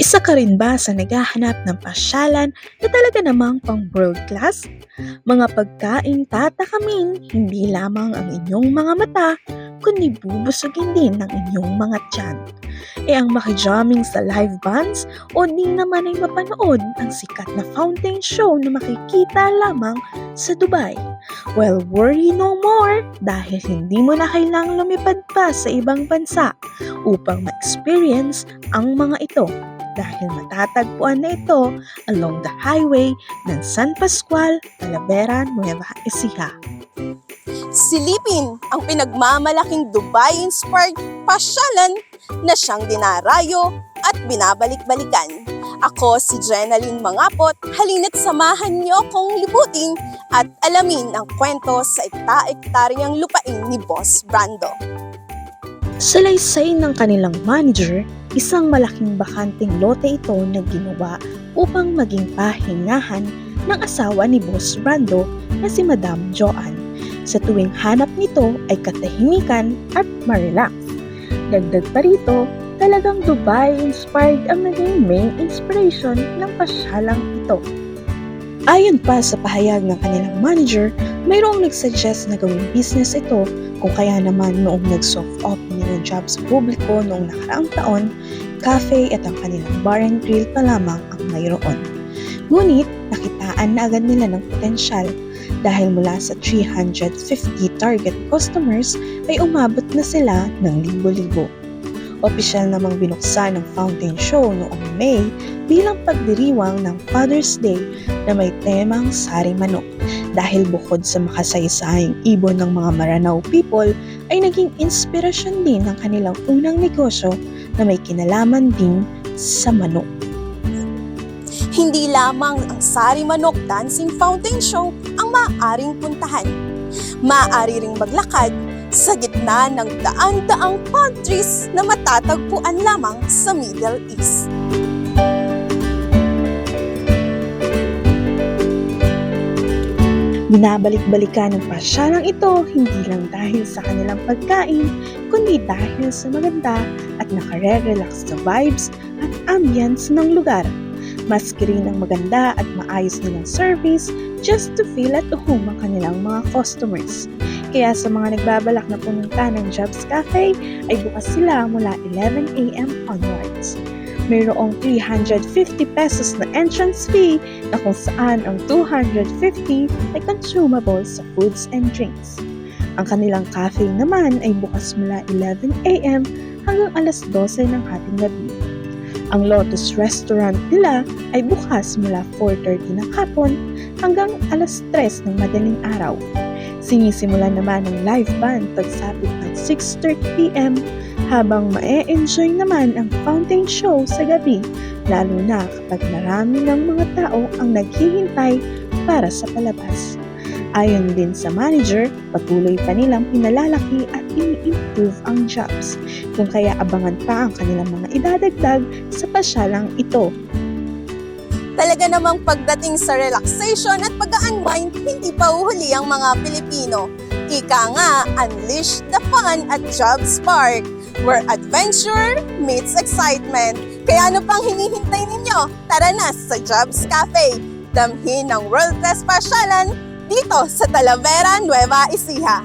Isa ka rin ba sa naghahanap ng pasyalan na talaga namang pang world class? Mga pagkain tatakamin hindi lamang ang inyong mga mata, kundi bubusugin din ng inyong mga tiyan. E ang makijamming sa live bands o di naman ay mapanood ang sikat na fountain show na makikita lamang sa Dubai. Well, worry no more dahil hindi mo na kailangang lumipad pa sa ibang bansa upang ma-experience ang mga ito dahil matatagpuan na ito along the highway ng San Pascual, Talavera, Nueva Ecija. Silipin ang pinagmamalaking Dubai-inspired pasyalan na siyang dinarayo at binabalik-balikan. Ako si Jenaline Mangapot, halina't samahan niyo akong libutin at alamin ang kwento sa ita-ektaryang lupain ni Boss Brando. Salaysay ng kanilang manager, isang malaking bakanting lote ito na ginawa upang maging pahingahan ng asawa ni Boss Brando na si Madam Joanne. Sa tuwing hanap nito ay katahimikan at marelax. Dagdag pa rito, talagang Dubai-inspired ang naging main inspiration ng pasyalang ito. Ayon pa sa pahayag ng kanilang manager, mayroong nagsuggest na gawing business ito kung kaya naman noong nag-soft opening ng job sa publiko noong nakaraang taon, cafe at ang kanilang bar and grill pa lamang ang mayroon. Ngunit nakitaan na agad nila ng potensyal dahil mula sa 350 target customers ay umabot na sila ng libo-libo. Opisyal namang binuksan ng fountain show noong May bilang pagdiriwang ng Father's Day na may temang sari manok dahil bukod sa makasaysahing ibon ng mga Maranao people ay naging inspirasyon din ng kanilang unang negosyo na may kinalaman din sa manok. Hindi lamang ang Sari Manok Dancing Fountain Show ang maaaring puntahan. Maaari ring maglakad sa gitna ng daan-daang palm na matatagpuan lamang sa Middle East. Binabalik-balikan ng pasyalang ito hindi lang dahil sa kanilang pagkain, kundi dahil sa maganda at nakare-relax na vibes at ambience ng lugar. Maski rin ang maganda at maayos nilang service just to feel at home ang kanilang mga customers. Kaya sa mga nagbabalak na pumunta ng Jobs Cafe ay bukas sila mula 11am onwards mayroong 350 pesos na entrance fee na kung saan ang 250 ay consumable sa foods and drinks. Ang kanilang cafe naman ay bukas mula 11am hanggang alas 12 ng hating gabi. Ang Lotus Restaurant nila ay bukas mula 4.30 ng hapon hanggang alas 3 ng madaling araw. Sinisimula naman ang live band pagsapit ng 6.30pm habang mae-enjoy naman ang fountain show sa gabi, lalo na kapag marami ng mga tao ang naghihintay para sa palabas. Ayon din sa manager, patuloy pa nilang pinalalaki at ini-improve ang jobs, kung kaya abangan pa ang kanilang mga idadagdag sa pasyalang ito. Talaga namang pagdating sa relaxation at pag-unwind, hindi pa uhuli ang mga Pilipino. Ika nga, unleash the fun at Jobs Park, where adventure meets excitement. Kaya ano pang hinihintay ninyo? Tara na sa Jobs Cafe. Damhin ng world-class pasyalan dito sa Talavera, Nueva Ecija.